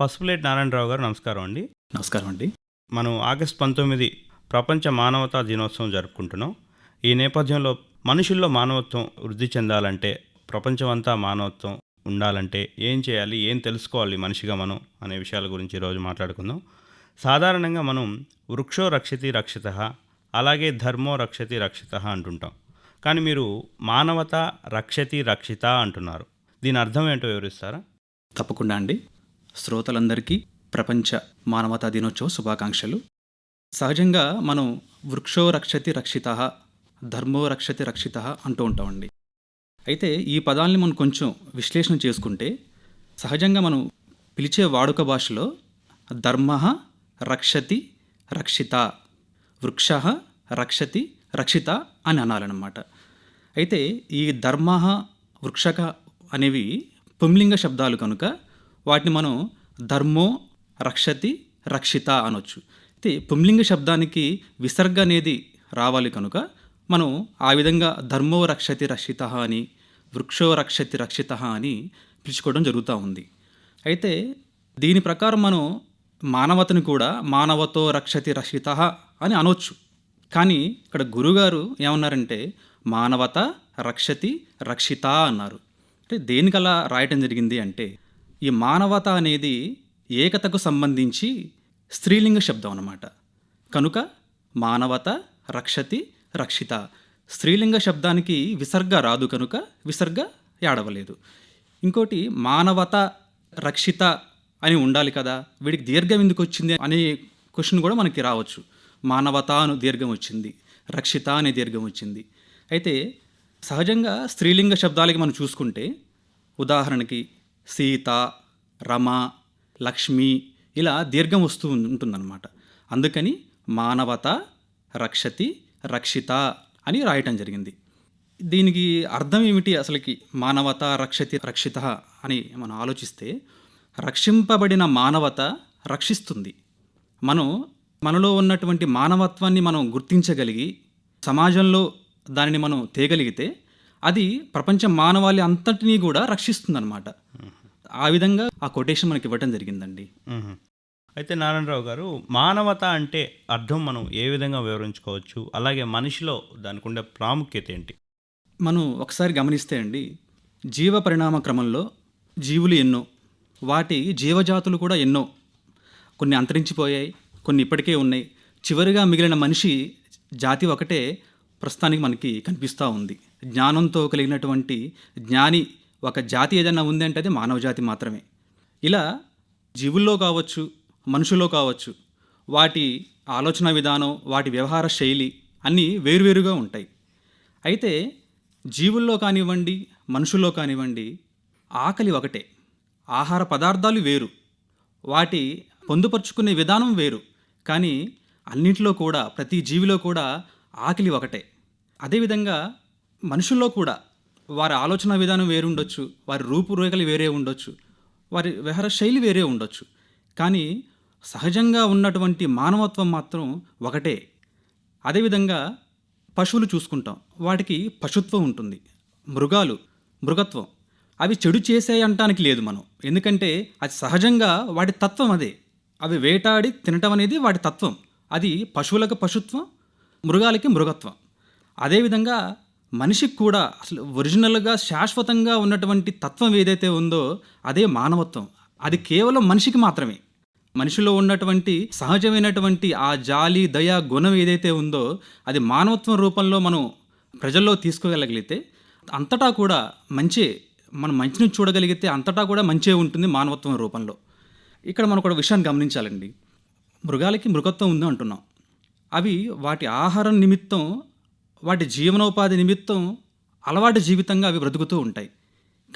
పసుపులేటి నారాయణరావు గారు నమస్కారం అండి. నమస్కారం అండి. మనం ఆగస్ట్ పంతొమ్మిది ప్రపంచ మానవతా దినోత్సవం జరుపుకుంటున్నాం. ఈ నేపథ్యంలో మనుషుల్లో మానవత్వం వృద్ధి చెందాలంటే ప్రపంచం అంతా మానవత్వం ఉండాలంటే ఏం చేయాలి ఏం తెలుసుకోవాలి మనిషిగా మనం అనే విషయాల గురించి ఈరోజు మాట్లాడుకుందాం. సాధారణంగా మనం వృక్షో రక్షతి రక్షిత అలాగే ధర్మో రక్షతి రక్షిత అంటుంటాం. కానీ మీరు మానవత రక్షతి రక్షిత అంటున్నారు. దీని అర్థం ఏంటో వివరిస్తారా? తప్పకుండా అండి. శ్రోతలందరికీ ప్రపంచ మానవతా దినోత్సవ శుభాకాంక్షలు. సహజంగా మనం వృక్షో రక్షతి రక్షిత ధర్మో రక్షతి రక్షిత అంటూ ఉంటామండి. అయితే ఈ పదాల్ని మనం కొంచెం విశ్లేషణ చేసుకుంటే సహజంగా మనం పిలిచే వాడుక భాషలో ధర్మ రక్షతి రక్షిత వృక్ష రక్షతి రక్షిత అని అనాలన్నమాట. అయితే ఈ ధర్మ వృక్షక అనేవి పుంలింగ శబ్దాలు కనుక వాటిని మనం ధర్మో రక్షతి రక్షిత అనొచ్చు. అయితే పుంలింగ శబ్దానికి విసర్గ అనేది రావాలి కనుక మనం ఆ విధంగా ధర్మో రక్షతి రక్షిత అని వృక్షో రక్షతి రక్షిత అని పిలుచుకోవడం జరుగుతూ ఉంది. అయితే దీని ప్రకారం మనం మానవతను కూడా మానవతో రక్షతి రక్షిత అని అనొచ్చు. కానీ ఇక్కడ గురుగారు ఏమన్నారంటే మానవత రక్షతి రక్షిత అన్నారు. అంటే దేనికలా రాయటం జరిగింది అంటే ఈ మానవత అనేది ఏకతకు సంబంధించి స్త్రీలింగ శబ్దం అన్నమాట. కనుక మానవత రక్షతి రక్షిత స్త్రీలింగ శబ్దానికి విసర్గ రాదు కనుక విసర్గ ఏడవలేదు. ఇంకోటి మానవత రక్షిత అని ఉండాలి కదా వీడికి దీర్ఘం ఎందుకు వచ్చింది అనే క్వశ్చన్ కూడా మనకి రావచ్చు. మానవత అను దీర్ఘం వచ్చింది రక్షిత అనే దీర్ఘం వచ్చింది. అయితే సహజంగా స్త్రీలింగ శబ్దాలకి మనం చూసుకుంటే ఉదాహరణకి సీత రమ లక్ష్మి ఇలా దీర్ఘం వస్తూ ఉంటుందన్నమాట. అందుకని మానవత రక్షతి రక్షిత అని రాయటం జరిగింది. దీనికి అర్థం ఏమిటి అసలుకి మానవత రక్షతి రక్షిత అని మనం ఆలోచిస్తే రక్షింపబడిన మానవత రక్షిస్తుంది. మనం మనలో ఉన్నటువంటి మానవత్వాన్ని మనం గుర్తించగలిగి సమాజంలో దానిని మనం తేగలిగితే అది ప్రపంచ మానవాళి అంతటినీ కూడా రక్షిస్తుందన్నమాట. ఆ విధంగా ఆ కొటేషన్ మనకి ఇవ్వటం జరిగిందండి. అయితే నారాయణరావు గారు మానవత అంటే అర్థం మనం ఏ విధంగా వివరించుకోవచ్చు? అలాగే మనిషిలో దానికి ఉండే ప్రాముఖ్యత ఏంటి? మనం ఒకసారి గమనిస్తే అండి జీవ పరిణామ క్రమంలో జీవులు ఎన్నో వాటి జీవజాతులు కూడా ఎన్నో. కొన్ని అంతరించిపోయాయి కొన్ని ఇప్పటికే ఉన్నాయి. చివరిగా మిగిలిన మనిషి జాతి ఒకటే ప్రస్తుతానికి మనకి కనిపిస్తూ ఉంది. జ్ఞానంతో కలిగినటువంటి జ్ఞాని ఒక జాతి ఏదైనా ఉంది అంటే అది మానవ జాతి మాత్రమే. ఇలా జీవుల్లో కావచ్చు మనుషుల్లో కావచ్చు వాటి ఆలోచన విధానం వాటి వ్యవహార శైలి అన్నీ వేరువేరుగా ఉంటాయి. అయితే జీవుల్లో కానివ్వండి మనుషుల్లో కానివ్వండి ఆకలి ఒకటే. ఆహార పదార్థాలు వేరు. వాటి పొందుపరుచుకునే విధానం వేరు. కానీ అన్నింటిలో కూడా ప్రతి జీవిలో కూడా ఆకలి ఒకటే. అదేవిధంగా మనుషుల్లో కూడా వారి ఆలోచన విధానం వేరు ఉండొచ్చు వారి రూపురేఖలు వేరే ఉండొచ్చు వారి వ్యవహార శైలి వేరే ఉండొచ్చు. కానీ సహజంగా ఉన్నటువంటి మానవత్వం మాత్రం ఒకటే. అదేవిధంగా పశువులు చూసుకుంటాం వాటికి పశుత్వం ఉంటుంది మృగాలు మృగత్వం. అవి చెడు చేసాయి అంటానికి లేదు మనం. ఎందుకంటే అది సహజంగా వాటి తత్వం అదే. అవి వేటాడి తినటం అనేది వాటి తత్వం. అది పశువులకు పశుత్వం మృగాలకి మృగత్వం. అదేవిధంగా మనిషికి కూడా అసలు ఒరిజినల్గా శాశ్వతంగా ఉన్నటువంటి తత్వం ఏదైతే ఉందో అదే మానవత్వం. అది కేవలం మనిషికి మాత్రమే. మనిషిలో ఉన్నటువంటి సహజమైనటువంటి ఆ జాలి దయ గుణం ఏదైతే ఉందో అది మానవత్వం రూపంలో మనం ప్రజల్లో తీసుకోగలిగితే అంతటా కూడా మంచే మనం మంచిని చూడగలిగితే అంతటా కూడా మంచే ఉంటుంది మానవత్వం రూపంలో. ఇక్కడ మనం ఒక విషయాన్ని గమనించాలండి. మృగాలకి మృగత్వం ఉంది అంటున్నాం. అవి వాటి ఆహారం నిమిత్తం వాటి జీవనోపాధి నిమిత్తం అలవాటు జీవితంగా అవి బ్రతుకుతూ ఉంటాయి.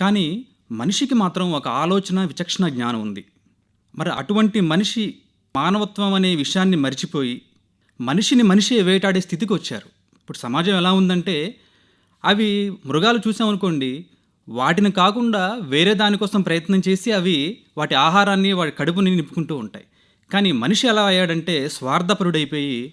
కానీ మనిషికి మాత్రం ఒక ఆలోచన విచక్షణ జ్ఞానం ఉంది. మరి అటువంటి మనిషి మానవత్వం అనే విషయాన్ని మర్చిపోయి మనిషిని మనిషే వేటాడే స్థితికి వచ్చారు. ఇప్పుడు సమాజం ఎలా ఉందంటే అవి మృగాలు చూసామనుకోండి వాటిని కాకుండా వేరే దానికోసం ప్రయత్నం చేసి అవి వాటి ఆహారాన్ని వాటి కడుపుని నింపుకుంటూ ఉంటాయి. కానీ మనిషి ఎలా అయ్యాడంటే స్వార్థపరుడైపోయి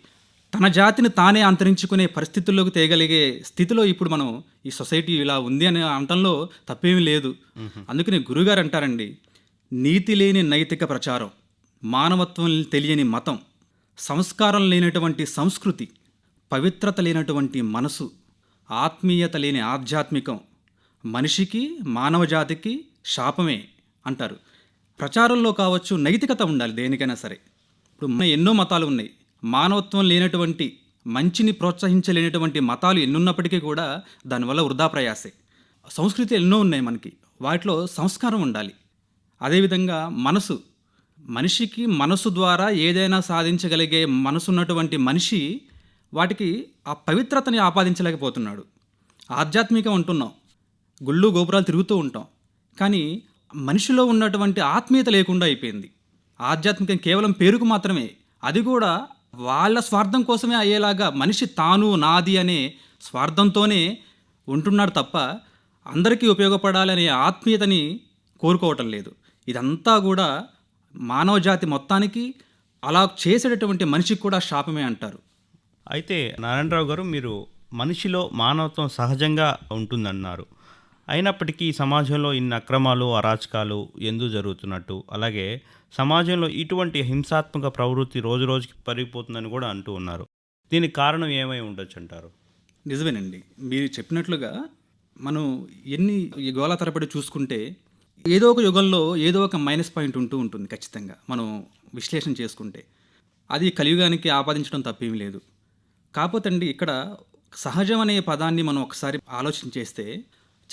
తన జాతిని తానే అంతరించుకునే పరిస్థితుల్లోకి తేగలిగే స్థితిలో ఇప్పుడు మనం ఈ సొసైటీ ఇలా ఉంది అని అనటంలో తప్పేమీ లేదు. అందుకని గురుగారు అంటారండి నీతి లేని నైతిక ప్రచారం మానవత్వం తెలియని మతం సంస్కారం లేనటువంటి సంస్కృతి పవిత్రత లేనటువంటి మనసు ఆత్మీయత లేని ఆధ్యాత్మికం మనిషికి మానవజాతికి శాపమే అంటారు. ప్రచారంలో కావచ్చు నైతికత ఉండాలి దేనికైనా సరే. ఇప్పుడు ఎన్నో మతాలు ఉన్నాయి. మానవత్వం లేనటువంటి మంచిని ప్రోత్సహించలేనటువంటి మతాలు ఎన్నున్నప్పటికీ కూడా దానివల్ల వృధా ప్రయాసే. సంస్కృతి ఎన్నో ఉన్నాయి మనకి. వాటిలో సంస్కారం ఉండాలి. అదేవిధంగా మనసు. మనిషికి మనసు ద్వారా ఏదైనా సాధించగలిగే మనసు ఉన్నటువంటి మనిషి వాటికి ఆ పవిత్రతని ఆపాదించలేకపోతున్నాడు. ఆధ్యాత్మికం అంటున్నాం. గుళ్ళు గోపురాలు తిరుగుతూ ఉంటాం. కానీ మనిషిలో ఉన్నటువంటి ఆత్మీయత లేకుండా అయిపోయింది. ఆధ్యాత్మికం కేవలం పేరుకు మాత్రమే. అది కూడా వాళ్ళ స్వార్థం కోసమే అయ్యేలాగా మనిషి తాను నాది అనే స్వార్థంతోనే ఉంటున్నాడు తప్ప అందరికీ ఉపయోగపడాలనే ఆత్మీయతని కోరుకోవటం లేదు. ఇదంతా కూడా మానవ జాతి మొత్తానికి అలా చేసేటటువంటి మనిషికి కూడా శాపమే అంటారు. అయితే నారాయణరావు గారు మీరు మనిషిలో మానవత్వం సహజంగా ఉంటుందన్నారు. అయినప్పటికీ సమాజంలో ఇన్ని అక్రమాలు అరాచకాలు ఎందుకు జరుగుతున్నట్టు? అలాగే సమాజంలో ఇటువంటి హింసాత్మక ప్రవృత్తి రోజు రోజుకి పెరిగిపోతుందని కూడా అంటూ ఉన్నారు. దీనికి కారణం ఏమై ఉండొచ్చు అంటారు? నిజమేనండి. మీరు చెప్పినట్లుగా మనం ఎన్ని యుగాల తరబడి చూసుకుంటే ఏదో ఒక యుగంలో ఏదో ఒక మైనస్ పాయింట్ ఉంటూ ఉంటుంది ఖచ్చితంగా మనం విశ్లేషణ చేసుకుంటే. అది కలియుగానికి ఆపాదించడం తప్పేం లేదు. కాకపోతే అండి ఇక్కడ సహజం అనే పదాన్ని మనం ఒకసారి ఆలోచన చేస్తే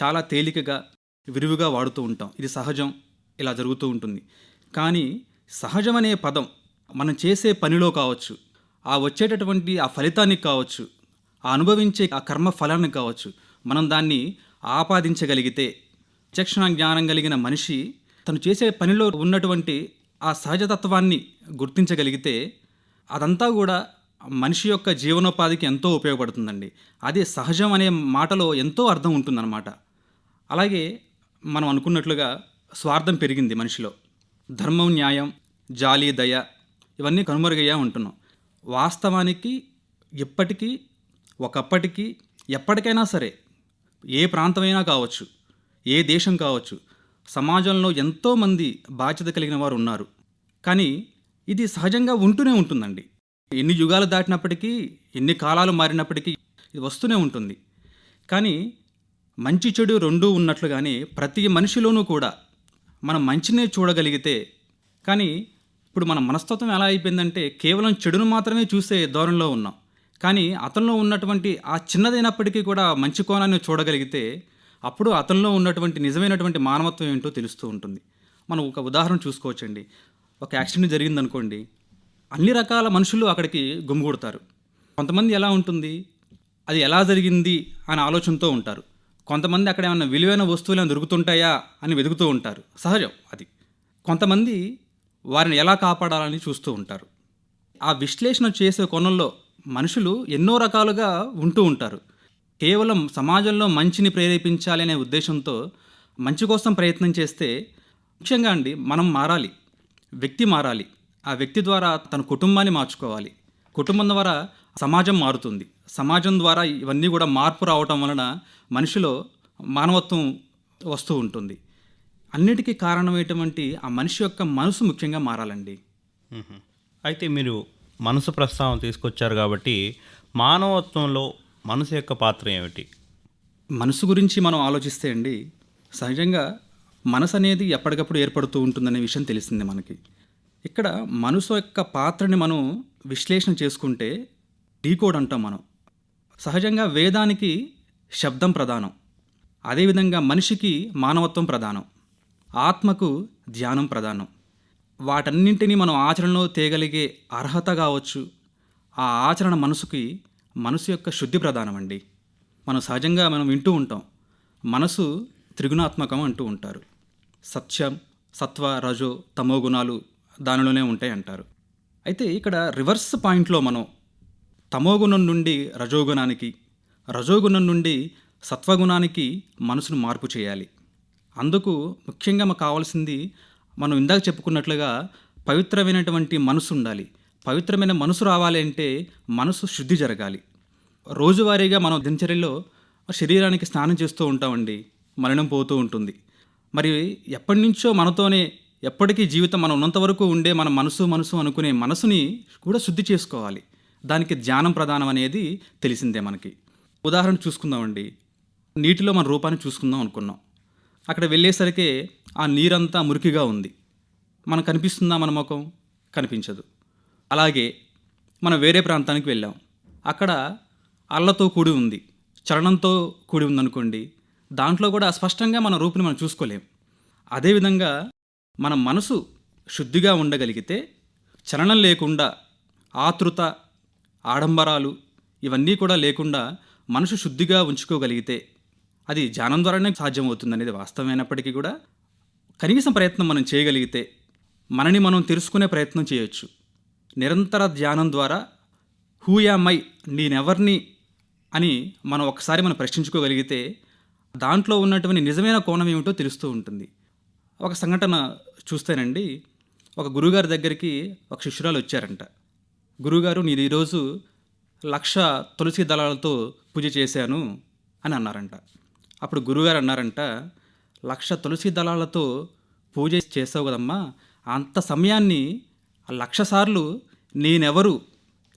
చాలా తేలికగా విరివిగా వాడుతూ ఉంటాం. ఇది సహజం ఇలా జరుగుతూ ఉంటుంది. కానీ సహజం అనే పదం మనం చేసే పనిలో కావచ్చు ఆ వచ్చేటటువంటి ఆ ఫలితానికి కావచ్చు ఆ అనుభవించే ఆ కర్మ ఫలానికి కావచ్చు మనం దాన్ని ఆపాదించగలిగితే విచక్షణ జ్ఞానం కలిగిన మనిషి తను చేసే పనిలో ఉన్నటువంటి ఆ సహజతత్వాన్ని గుర్తించగలిగితే అదంతా కూడా మనిషి యొక్క జీవనోపాధికి ఎంతో ఉపయోగపడుతుందండి. అది సహజం అనే మాటలో ఎంతో అర్థం ఉంటుందన్నమాట. అలాగే మనం అనుకున్నట్లుగా స్వార్థం పెరిగింది మనిషిలో. ధర్మం న్యాయం జాలి దయ ఇవన్నీ కనుమరుగయ్యా ఉంటున్నాం. వాస్తవానికి ఇప్పటికీ ఒకప్పటికీ ఎప్పటికైనా సరే ఏ ప్రాంతమైనా కావచ్చు ఏ దేశం కావచ్చు సమాజంలో ఎంతోమంది బాధ్యత కలిగిన వారు ఉన్నారు. కానీ ఇది సహజంగా ఉంటూనే ఉంటుందండి. ఎన్ని యుగాలు దాటినప్పటికీ ఎన్ని కాలాలు మారినప్పటికీ ఇది వస్తూనే ఉంటుంది. కానీ మంచి చెడు రెండూ ఉన్నట్లుగానే ప్రతి మనిషిలోనూ కూడా మనం మంచినే చూడగలిగితే కానీ ఇప్పుడు మన మనస్తత్వం ఎలా అయిపోయిందంటే కేవలం చెడును మాత్రమే చూసే ధోరణిలో ఉన్నాం. కానీ అతనిలో ఉన్నటువంటి ఆ చిన్నదైనప్పటికీ కూడా మంచి కోణాన్ని చూడగలిగితే అప్పుడు అతనిలో ఉన్నటువంటి నిజమైనటువంటి మానవత్వం ఏంటో తెలుస్తూ ఉంటుంది. మనం ఒక ఉదాహరణ చూసుకోవచ్చండి. ఒక యాక్సిడెంట్ జరిగిందనుకోండి. అన్ని రకాల మనుషులు అక్కడికి గుమిగూడతారు. కొంతమంది ఎలా ఉంటుంది? అది ఎలా జరిగింది? అనే ఆలోచనతో ఉంటారు. కొంతమంది అక్కడ ఏమైనా విలువైన వస్తువులు ఏమైనా దొరుకుతుంటాయా అని వెతుకుతూ ఉంటారు. సహజం అది. కొంతమంది వారిని ఎలా కాపాడాలని చూస్తూ ఉంటారు. ఆ విశ్లేషణ చేసే కోణంలో మనుషులు ఎన్నో రకాలుగా ఉంటూ ఉంటారు. కేవలం సమాజంలో మంచిని ప్రేరేపించాలి అనే ఉద్దేశంతో మంచి కోసం ప్రయత్నం చేస్తే ముఖ్యంగా అండి మనం మారాలి. వ్యక్తి మారాలి. ఆ వ్యక్తి ద్వారా తన కుటుంబాన్ని మార్చుకోవాలి. కుటుంబం ద్వారా సమాజం మారుతుంది. సమాజం ద్వారా ఇవన్నీ కూడా మార్పు రావటం వలన మనిషిలో మానవత్వం వస్తూ ఉంటుంది. అన్నిటికీ కారణమైనటువంటి ఆ మనిషి యొక్క మనసు ముఖ్యంగా మారాలండి. అయితే మీరు మనసు ప్రస్తావన తీసుకొచ్చారు కాబట్టి మానవత్వంలో మనసు యొక్క పాత్ర ఏమిటి? మనసు గురించి మనం ఆలోచిస్తే అండి సహజంగా మనసు అనేది ఎప్పటికప్పుడు ఏర్పడుతూ ఉంటుందనే విషయం తెలిసింది మనకి. ఇక్కడ మనసు యొక్క పాత్రని మనం విశ్లేషణ చేసుకుంటే డీకోడ్ అంటాం మనం. సహజంగా వేదానికి శబ్దం ప్రధానం. అదేవిధంగా మనిషికి మానవత్వం ప్రధానం. ఆత్మకు ధ్యానం ప్రధానం. వాటన్నింటినీ మనం ఆచరణలో తేగలిగే అర్హత కావచ్చు. ఆ ఆచరణ మనసుకి మనసు యొక్క శుద్ధి ప్రధానం అండి మనం సహజంగా మనం వింటూ ఉంటాం. మనసు త్రిగుణాత్మకం అంటూ ఉంటారు. సత్యం సత్వ రజో తమో గుణాలు దానిలోనే ఉంటాయి అంటారు అయితే ఇక్కడ రివర్స్ పాయింట్లో మనం తమోగుణం నుండి రజోగుణానికి రజోగుణం నుండి సత్వగుణానికి మనసును మార్పు చేయాలి. అందుకు ముఖ్యంగా మాకు కావాల్సింది మనం ఇందాక చెప్పుకున్నట్లుగా పవిత్రమైనటువంటి మనసు ఉండాలి. పవిత్రమైన మనసు రావాలి అంటే మనసు శుద్ధి జరగాలి. రోజువారీగా మనం దినచర్యలో శరీరానికి స్నానం చేస్తూ ఉంటామండి. మలినం పోతూ ఉంటుంది. మరి ఎప్పటి నుంచో మనతోనే ఎప్పటికీ జీవితం మనం ఉన్నంత వరకు ఉండే మన మనసు మనసు అనుకునే మనసుని కూడా శుద్ధి చేసుకోవాలి. దానికి ధ్యానం ప్రధానం అనేది తెలిసిందే మనకి. ఉదాహరణ చూసుకుందామండి. నీటిలో మన రూపాన్ని చూసుకుందాం అనుకున్నాం. అక్కడ వెళ్ళేసరికి ఆ నీరంతా మురికిగా ఉంది. మనకు కనిపిస్తుందా మన ముఖం? కనిపించదు. అలాగే మనం వేరే ప్రాంతానికి వెళ్ళాం. అక్కడ అల్లతో కూడి ఉంది. చలనంతో కూడి ఉందనుకోండి. దాంట్లో కూడా స్పష్టంగా మన రూపుని మనం చూసుకోలేం. అదేవిధంగా మన మనసు శుద్ధిగా ఉండగలిగితే చలనం లేకుండా ఆతృత ఆడంబరాలు ఇవన్నీ కూడా లేకుండా మనసు శుద్ధిగా ఉంచుకోగలిగితే అది ధ్యానం ద్వారానే సాధ్యమవుతుంది అనేది వాస్తవమైనప్పటికీ కూడా కనీసం ప్రయత్నం మనం చేయగలిగితే మనని మనం తెలుసుకునే ప్రయత్నం చేయొచ్చు. నిరంతర ధ్యానం ద్వారా హూ మై నేనెవర్ని అని మనం ఒకసారి మనం ప్రశ్నించుకోగలిగితే దాంట్లో ఉన్నటువంటి నిజమైన కోణం ఏమిటో తెలుస్తూ ఉంటుంది. ఒక సంఘటన చూస్తేనండి ఒక గురుగారి దగ్గరికి ఒక శిష్యురాలు వచ్చారంట. గురుగారు నేను ఈరోజు లక్ష తులసి దళాలతో పూజ చేశాను అని అన్నారంట. అప్పుడు గురుగారు అన్నారంట లక్ష తులసి దళాలతో పూజ చేసావు కదమ్మా. అంత సమయాన్ని ఆ లక్ష సార్లు నేనెవరు?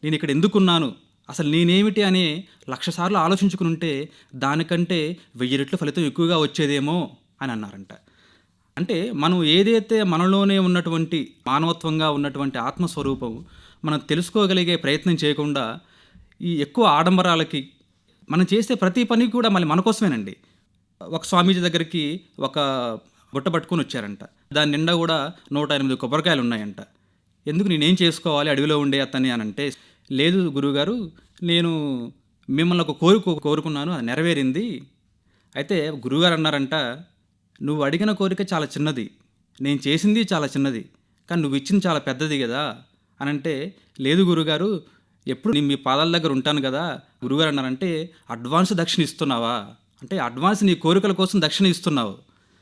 నేను ఇక్కడ ఎందుకున్నాను? అసలు నేనేమిటి అనే లక్ష సార్లు ఆలోచించుకుని ఉంటే దానికంటే వెయ్యి రెట్లు ఫలితం ఎక్కువగా వచ్చేదేమో అని అన్నారంట. అంటే మనం ఏదైతే మనలోనే ఉన్నటువంటి మానవత్వంగా ఉన్నటువంటి ఆత్మస్వరూపం మనం తెలుసుకోగలిగే ప్రయత్నం చేయకుండా ఈ ఎక్కువ ఆడంబరాలకి మనం చేసే ప్రతి పని కూడా మళ్ళీ మన కోసమేనండి. ఒక స్వామీజీ దగ్గరికి ఒక బుట్ట పట్టుకొని వచ్చారంట. దాని నిండా కూడా నూట ఎనిమిది కొబ్బరికాయలు ఉన్నాయంట. ఎందుకు నేనేం చేసుకోవాలి? అడవిలో ఉండే అతని అని అంటే లేదు గురువుగారు నేను మిమ్మల్ని ఒక కోరిక కోరుకున్నాను అది నెరవేరింది. అయితే గురువుగారు అన్నారంట నువ్వు అడిగిన కోరిక చాలా చిన్నది. నేను చేసింది చాలా చిన్నది. కానీ నువ్వు ఇచ్చింది చాలా పెద్దది కదా. అని అంటే లేదు గురుగారు ఎప్పుడు నేను మీ పాదాల దగ్గర ఉంటాను కదా గురుగారు అన్నారంటే అడ్వాన్స్ దక్షిణ ఇస్తున్నావా? అంటే అడ్వాన్స్ నీ కోరికల కోసం దక్షిణ ఇస్తున్నావు.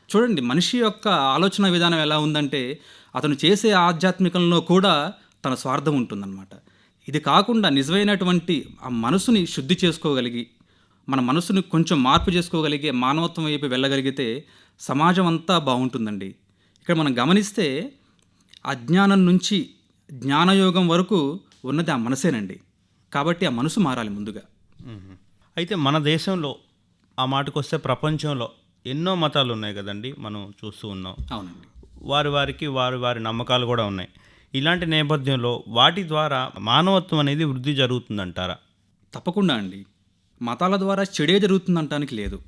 చూడండి మనిషి యొక్క ఆలోచన విధానం ఎలా ఉందంటే అతను చేసే ఆధ్యాత్మికంలో కూడా తన స్వార్థం ఉంటుందన్నమాట. ఇది కాకుండా నిజమైనటువంటి ఆ మనసుని శుద్ధి చేసుకోగలిగి మన మనసుని కొంచెం మార్పు చేసుకోగలిగే మానవత్వం వైపు వెళ్ళగలిగితే సమాజం అంతా బాగుంటుందండి. ఇక్కడ మనం గమనిస్తే అజ్ఞానం నుంచి జ్ఞానయోగం వరకు ఉన్నది ఆ మనసేనండి. కాబట్టి ఆ మనసు మారాలి ముందుగా. అయితే మన దేశంలో ఆ మాటకొస్తే ప్రపంచంలో ఎన్నో మతాలు ఉన్నాయి కదండి మనం చూస్తూ ఉన్నాం. అవునండి. వారి వారికి వారి వారి నమ్మకాలు కూడా ఉన్నాయి. ఇలాంటి నేపథ్యంలో వాటి ద్వారా మానవత్వం అనేది వృద్ధి జరుగుతుందంటారా? తప్పకుండా అండి. మతాల ద్వారా చెడే జరుగుతుందంటానికి లేదు.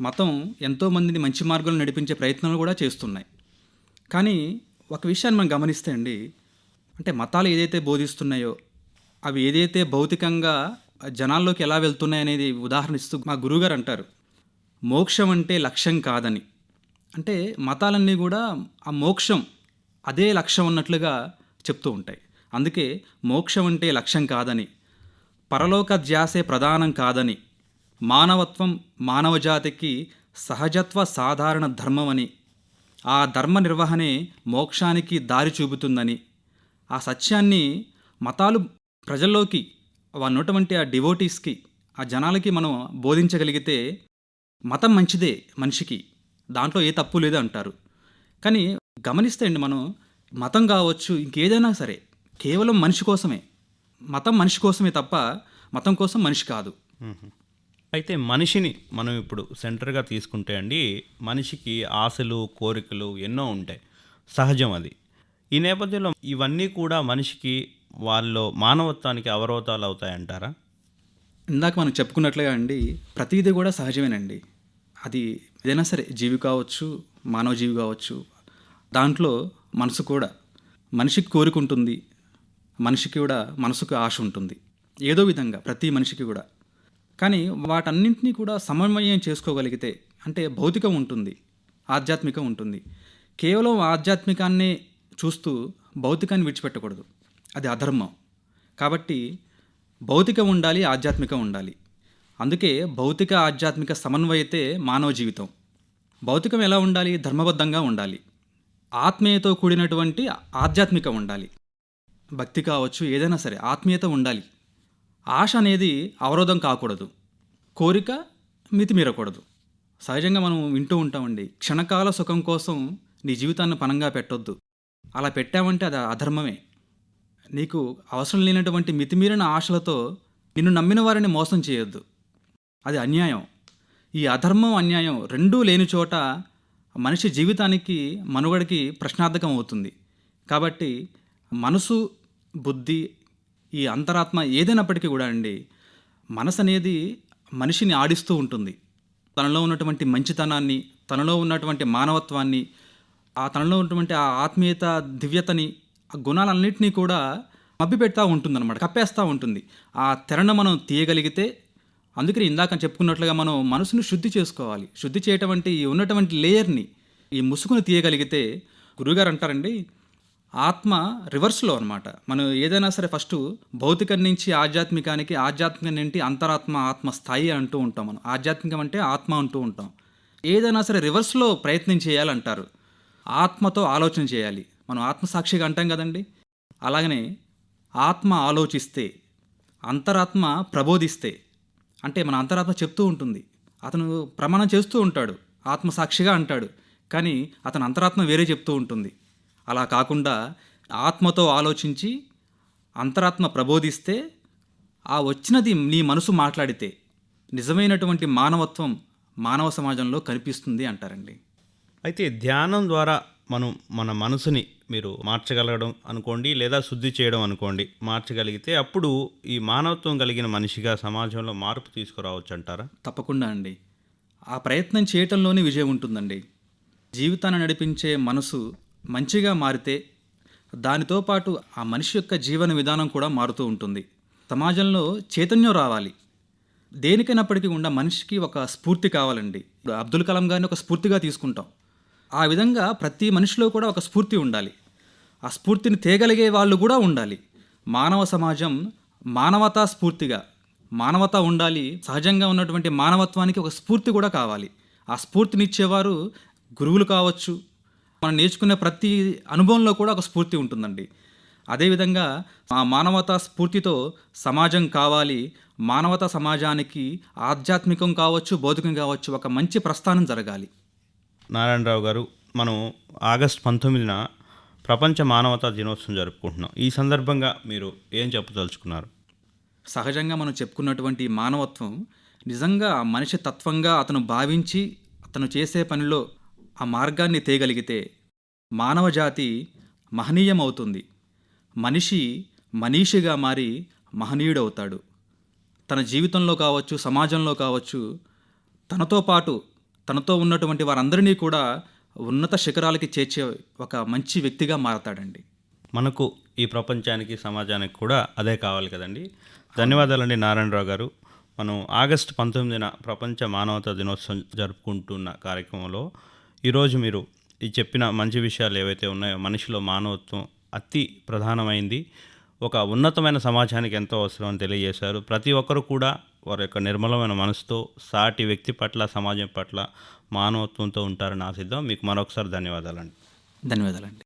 మతం ఎంతోమందిని మంచి మార్గంలో నడిపించే ప్రయత్నాలు కూడా చేస్తున్నాయి. కానీ ఒక విషయాన్ని మనం గమనిస్తే అండి అంటే మతాలు ఏదైతే బోధిస్తున్నాయో అవి ఏదైతే భౌతికంగా జనాల్లోకి ఎలా వెళ్తున్నాయనేది ఉదాహరణ ఇస్తూ మా గురువుగారు అంటారు. మోక్షం అంటే లక్ష్యం కాదని. అంటే మతాలన్నీ కూడా ఆ మోక్షం అదే లక్ష్యం ఉన్నట్లుగా చెప్తూ ఉంటాయి. అందుకే మోక్షం అంటే లక్ష్యం కాదని పరలోక ధ్యాసే ప్రధానం కాదని మానవత్వం మానవజాతికి సహజత్వ సాధారణ ధర్మమని ఆ ధర్మ నిర్వహణే మోక్షానికి దారి చూపుతుందని ఆ సత్యాన్ని మతాలు ప్రజల్లోకి ఉన్నటువంటి ఆ డివోటీస్కి ఆ జనాలకి మనం బోధించగలిగితే మతం మంచిదే మనిషికి. దాంట్లో ఏ తప్పు లేదు అంటారు. కానీ గమనిస్తే అండి మనం మతం కావచ్చు ఇంకేదైనా సరే కేవలం మనిషి కోసమే. మతం మనిషి కోసమే తప్ప మతం కోసం మనిషి కాదు. అయితే మనిషిని మనం ఇప్పుడు సెంటర్గా తీసుకుంటే అండి మనిషికి ఆశలు కోరికలు ఎన్నో ఉంటాయి. సహజం అది. ఈ నేపథ్యంలో ఇవన్నీ కూడా మనిషికి వాళ్ళలో మానవత్వానికి అవరోధాలు అవుతాయంటారా? ఇందాక మనం చెప్పుకున్నట్లుగా అండి ప్రతిదీ కూడా సహజమేనండి. అది ఏదైనా సరే జీవి కావచ్చు మానవ జీవి కావచ్చు దాంట్లో మనసు కూడా మనిషికి కోరుకుంటుంది మనిషికి కూడా మనసుకు ఆశ ఉంటుంది ఏదో విధంగా ప్రతి మనిషికి కూడా. కానీ వాటన్నింటినీ కూడా సమన్వయం చేసుకోగలిగితే అంటే భౌతికం ఉంటుంది ఆధ్యాత్మికం ఉంటుంది. కేవలం ఆధ్యాత్మికాన్నే చూస్తూ భౌతికాన్ని విడిచిపెట్టకూడదు. అది అధర్మం. కాబట్టి భౌతికం ఉండాలి ఆధ్యాత్మికం ఉండాలి. అందుకే భౌతిక ఆధ్యాత్మిక సమన్వయతే మానవ జీవితం. భౌతికం ఎలా ఉండాలి? ధర్మబద్ధంగా ఉండాలి. ఆత్మీయతో కూడినటువంటి ఆధ్యాత్మికం ఉండాలి. భక్తి కావచ్చు ఏదైనా సరే ఆత్మీయత ఉండాలి. ఆశ అనేది అవరోధం కాకూడదు. కోరిక మితిమీరకూడదు. సహజంగా మనం వింటూ ఉంటామండి క్షణకాల సుఖం కోసం నీ జీవితాన్ని పనంగా పెట్టొద్దు. అలా పెట్టావంటే అది అధర్మమే. నీకు అవసరం లేనటువంటి మితిమీరిన ఆశలతో నిన్ను నమ్మిన వారిని మోసం చేయొద్దు. అది అన్యాయం. ఈ అధర్మం అన్యాయం రెండూ లేని చోట మనిషి జీవితానికి మనుగడకి ప్రశ్నార్థకం అవుతుంది. కాబట్టి మనసు బుద్ధి ఈ అంతరాత్మ ఏదైనప్పటికీ కూడా అండి మనసు అనేది మనిషిని ఆడిస్తూ ఉంటుంది. తనలో ఉన్నటువంటి మంచితనాన్ని తనలో ఉన్నటువంటి మానవత్వాన్ని ఆ తనలో ఉన్నటువంటి ఆ ఆత్మీయత దివ్యతని ఆ గుణాలన్నింటినీ కూడా మబ్బిపెడతా ఉంటుంది అనమాట కప్పేస్తూ ఉంటుంది. ఆ తెరను మనం తీయగలిగితే అందుకని ఇందాక చెప్పుకున్నట్లుగా మనం మనసును శుద్ధి చేసుకోవాలి. శుద్ధి చేయటం అంటే ఈ ఉన్నటువంటి లేయర్ని ఈ ముసుగును తీయగలిగితే గురుగారు అంటారండి ఆత్మ రివర్స్లో అనమాట మనం ఏదైనా సరే ఫస్ట్ భౌతికం నుంచి ఆధ్యాత్మికానికి ఆధ్యాత్మికం నుండి అంతరాత్మ ఆత్మ స్థాయి అంటూ ఉంటాం మనం. ఆధ్యాత్మికం అంటే ఆత్మ అంటూ ఉంటాం. ఏదైనా సరే రివర్స్లో ప్రయత్నం చేయాలంటారు. ఆత్మతో ఆలోచన చేయాలి. మనం ఆత్మసాక్షిగా అంటాం కదండి? అలాగనే ఆత్మ ఆలోచిస్తే అంతరాత్మ ప్రబోధిస్తే అంటే మన అంతరాత్మ చెప్తూ ఉంటుంది. అతను ప్రమాణం చేస్తూ ఉంటాడు. ఆత్మసాక్షిగా అంటాడు. కానీ అతని అంతరాత్మ వేరే చెప్తూ ఉంటుంది. అలా కాకుండా ఆత్మతో ఆలోచించి అంతరాత్మ ప్రబోధిస్తే ఆ వచ్చినది నీ మనసు మాట్లాడితే నిజమైనటువంటి మానవత్వం మానవ సమాజంలో కనిపిస్తుంది అంటారండి. అయితే ధ్యానం ద్వారా మనం మన మనసుని మీరు మార్చగలగడం అనుకోండి లేదా శుద్ధి చేయడం అనుకోండి మార్చగలిగితే అప్పుడు ఈ మానవత్వం కలిగిన మనిషిగా సమాజంలో మార్పు తీసుకురావచ్చు అంటారా? తప్పకుండా అండి. ఆ ప్రయత్నం చేయటంలోనే విజయం ఉంటుందండి. జీవితాన్ని నడిపించే మనసు మంచిగా మారితే దానితో పాటు ఆ మనిషి యొక్క జీవన విధానం కూడా మారుతూ ఉంటుంది. సమాజంలో చైతన్యం రావాలి. దేనికైనప్పటికీ కూడా మనిషికి ఒక స్ఫూర్తి కావాలండి. అబ్దుల్ కలాం గారిని ఒక స్ఫూర్తిగా తీసుకుంటాం. ఆ విధంగా ప్రతి మనిషిలో కూడా ఒక స్ఫూర్తి ఉండాలి. ఆ స్ఫూర్తిని తేగలిగే వాళ్ళు కూడా ఉండాలి. మానవ సమాజం మానవతా స్ఫూర్తిగా మానవత ఉండాలి సహజంగా ఉన్నటువంటి మానవత్వానికి ఒక స్ఫూర్తి కూడా కావాలి. ఆ స్ఫూర్తినిచ్చేవారు గురువులు కావచ్చు. మనం నేర్చుకునే ప్రతి అనుభవంలో కూడా ఒక స్ఫూర్తి ఉంటుందండి. అదేవిధంగా ఆ మానవతా స్ఫూర్తితో సమాజం కావాలి. మానవతా సమాజానికి ఆధ్యాత్మికం కావచ్చు భౌతికం కావచ్చు ఒక మంచి ప్రస్థానం జరగాలి. నారాయణరావు గారు మనం ఆగస్ట్ పంతొమ్మిదిన ప్రపంచ మానవతా దినోత్సవం జరుపుకుంటున్నాం. ఈ సందర్భంగా మీరు ఏం చెప్పదలుచుకున్నారు? సహజంగా మనం చెప్పుకున్నటువంటి మానవత్వం నిజంగా మనిషి తత్వంగా అతను భావించి అతను చేసే పనిలో ఆ మార్గాన్ని తేగలిగితే మానవజాతి మహనీయమవుతుంది. మనిషి మనీషిగా మారి మహనీయుడవుతాడు. తన జీవితంలో కావచ్చు సమాజంలో కావచ్చు తనతో పాటు తనతో ఉన్నటువంటి వారందరినీ కూడా ఉన్నత శిఖరాలకి చేర్చే ఒక మంచి వ్యక్తిగా మారతాడండి. మనకు ఈ ప్రపంచానికి సమాజానికి కూడా అదే కావాలి కదండి. ధన్యవాదాలండి నారాయణరావు గారు. మనం ఆగస్టు పంతొమ్మిదిన ప్రపంచ మానవతా దినోత్సవం జరుపుకుంటున్న కార్యక్రమంలో ఈరోజు మీరు ఈ చెప్పిన మంచి విషయాలు ఏవైతే ఉన్నాయో మనిషిలో మానవత్వం అతి ప్రధానమైంది. ఒక ఉన్నతమైన సమాజానికి ఎంతో అవసరం అని తెలియజేశారు. ప్రతి ఒక్కరు కూడా వారి యొక్క నిర్మలమైన మనసుతో సాటి వ్యక్తి పట్ల సమాజం పట్ల మానవత్వంతో ఉంటారని ఆశిద్దాం. మీకు మరొకసారి ధన్యవాదాలండి. ధన్యవాదాలండి.